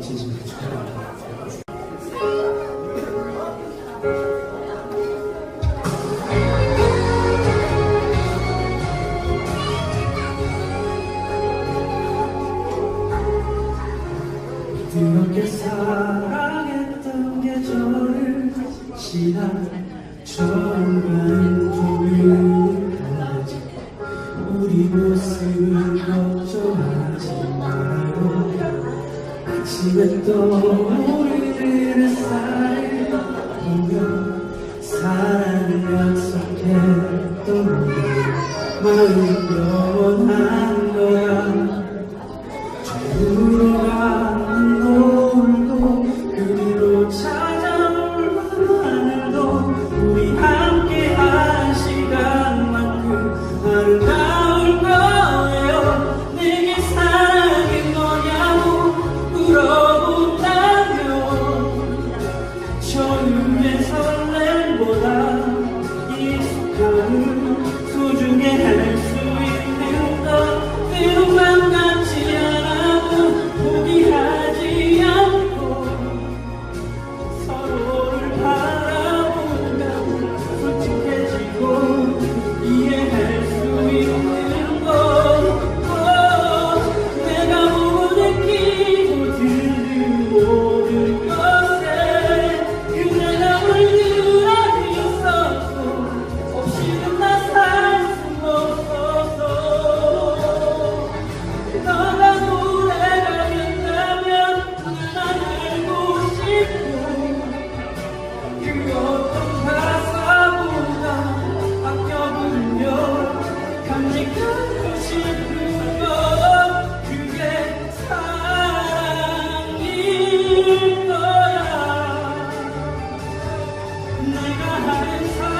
진심으로 축하드립니다. 뜨겁게 사랑했던 계절을 지난 정말 조용하지 우리 모습을 걱정하지 말고 아침에 떠오르는 햇살을 보며 사랑을 약속했던 마음 Nigga, I'm